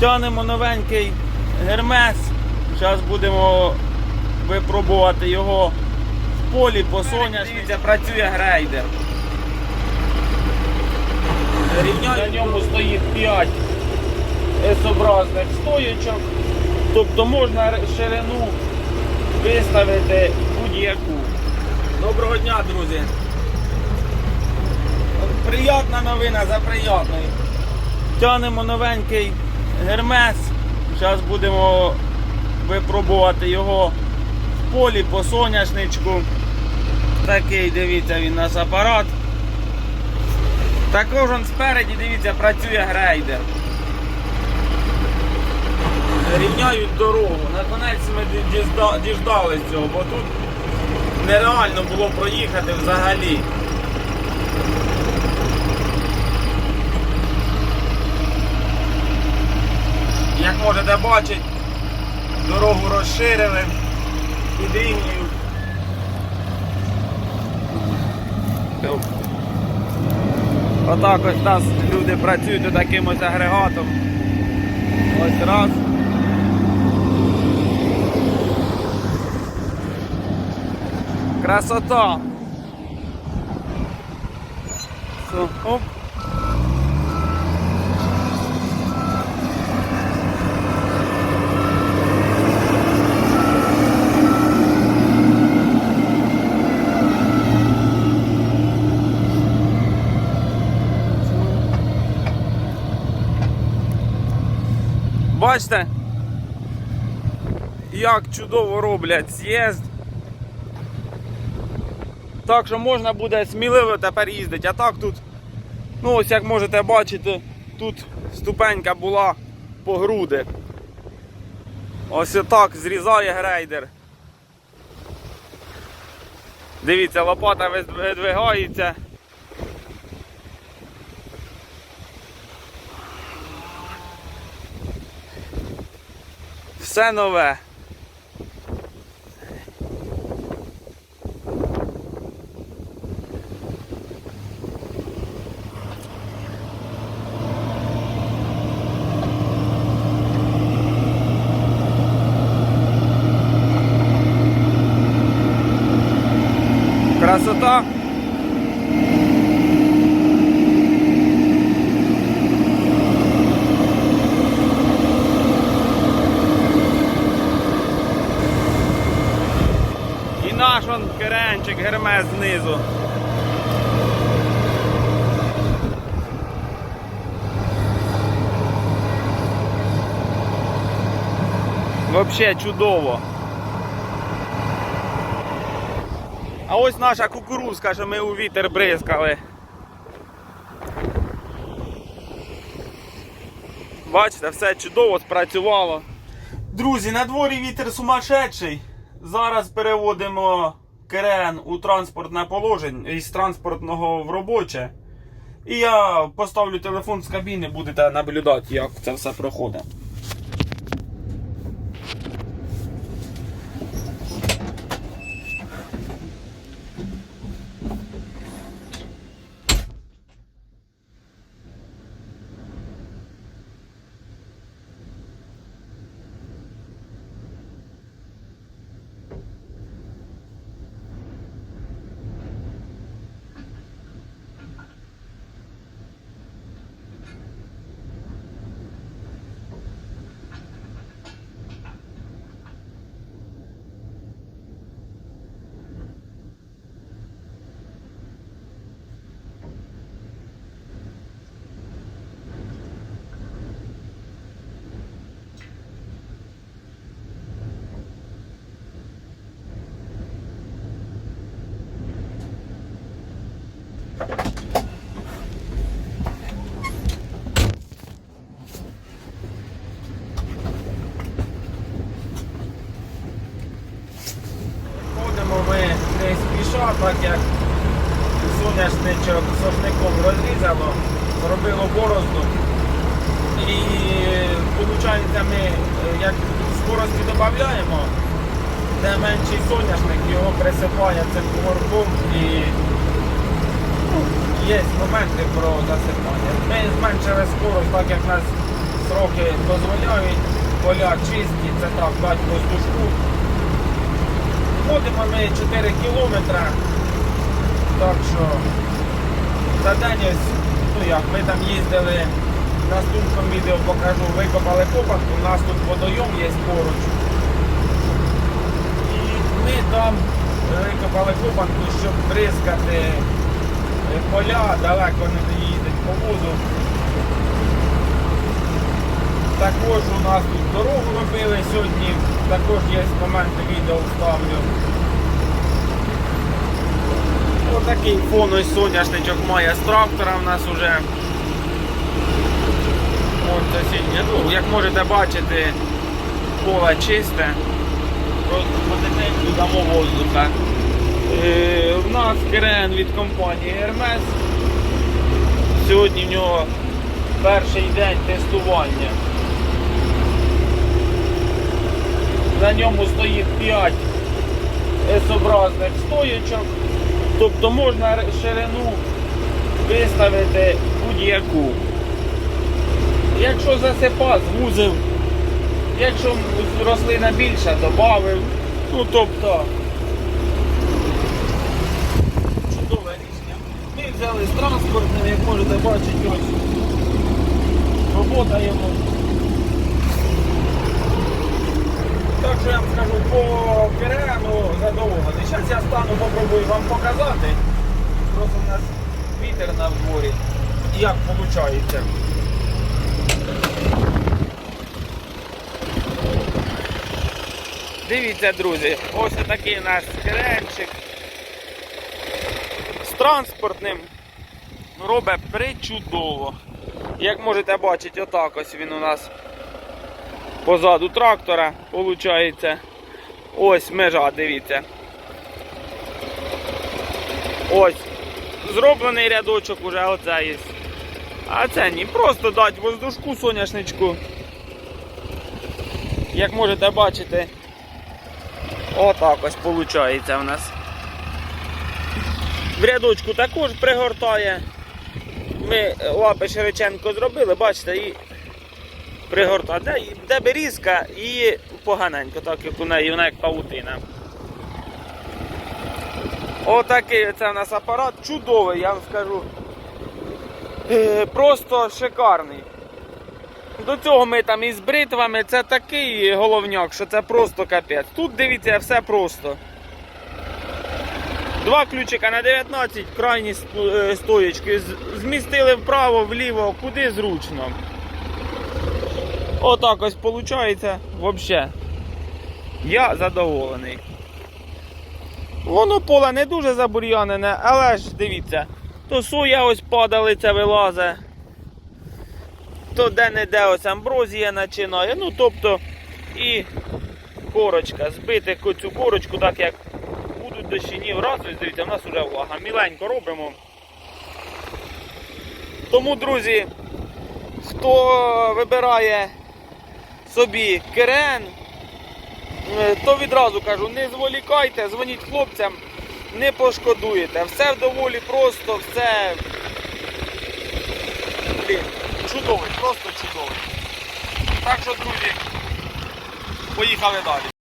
Тянемо новенький гермес. Зараз будемо випробувати його в полі по соняшниці. Працює грейдер. На ньому стоїть 5 S-образних стоєчок. Тобто можна ширину виставити будь-яку. Доброго дня, друзі. Приятна новина за приятною. Тянемо новенький гермес. Зараз будемо випробувати його в полі по соняшничку. Такий, дивіться, він наш апарат. Також он спереді, дивіться, працює грейдер. Рівняють дорогу. Наконець ми діжда- діждались цього, бо тут нереально було проїхати взагалі. Як можете бачити, дорогу розширили, підрівнюють. Отак ось нас люди працюють таким ось агрегатом. Ось раз. Красота. Все, оп. Бачите, як чудово роблять з'їзд. Так що можна буде сміливо тепер їздити. А так тут, ну ось як можете бачити, тут ступенька була по груди. Ось так зрізає грейдер. Дивіться, лопата видвигається. Все нове. Красота. І наш он керенчик гермес знизу. Вообще чудово. А ось наша кукурузка, що ми у вітер бризкали. Бачите, все чудово спрацювало. Друзі, на дворі вітер сумасшедший. Зараз переводимо керен у транспортне положення із транспортного в робоче. І я поставлю телефон з кабіни, будете наблюдати, як це все проходить. Ходимо ми не спіша, так як соняшничок сошником розрізало, робило борозду. І виходить, ми е, як скорості додаємо, де менший соняшник, його присипає цим горбом і є моменти про засипання. Ми зменшили скорость, так як нас сроки дозволяють, поля чисті, це так, дать воздушку. Ходимо ми 4 кілометри, так що за день ну як, ми там їздили, наступному відео покажу, викопали копанку, у нас тут водойом є поруч. І ми там викопали копанку, щоб бризкати поля, далеко не їздить по воду. Також у нас тут дорогу робили сьогодні, також є моменти відео вставлю. Отакий фон ось соняшничок має з трактора в нас уже. От сусіднє. Ну, як можете бачити, поле чисте. Просто потихеньку дамо воздуха. Е, в нас керен від компанії Hermes. Сьогодні в нього перший день тестування. На ньому стоїть 5 S-образних стоячок. Тобто можна ширину виставити будь-яку. Якщо засипав, звузив. Якщо рослина більша, додав. Ну тобто взяли з транспортним, як можете бачити, ось робота йому. Так що я вам скажу, по керену задоволений. Зараз я стану, попробую вам показати. Просто у нас вітер на дворі. Як виходить. Дивіться, друзі, ось такий наш керенчик. Транспортним робить причудово. Як можете бачити, отак ось він у нас позаду трактора, виходить. Ось межа, дивіться. Ось. Зроблений рядочок уже оце є. А це ні, просто дати воздушку соняшничку. Як можете бачити, отак ось виходить в нас. В рядочку також пригортає. Ми лапи Шириченко зробили, бачите, і пригортає. Де, де берізка і поганенько, так як у неї, вона як павутина. Отакий оце у нас апарат, чудовий, я вам скажу. Е, Просто шикарний. До цього ми там із бритвами, це такий головняк, що це просто капець. Тут дивіться, все просто. Два ключика на 19, крайні е, стоячки. Змістили вправо, вліво, куди зручно. Отак ось виходить. Взагалі. Я задоволений. Воно поле не дуже забур'янене, але ж дивіться, то соя ось падалиця вилазить, то де-не-де ось амброзія починає. Ну, тобто і корочка, збити цю корочку, так як будуть дощині враз, дивіться, в нас вже влага. Міленько робимо. Тому, друзі, хто вибирає собі керен, Е, то відразу кажу, не зволікайте, дзвоніть хлопцям, не пошкодуєте. Все доволі просто, все блін, чудовий, просто чудовий. Так що, друзі, поїхали далі.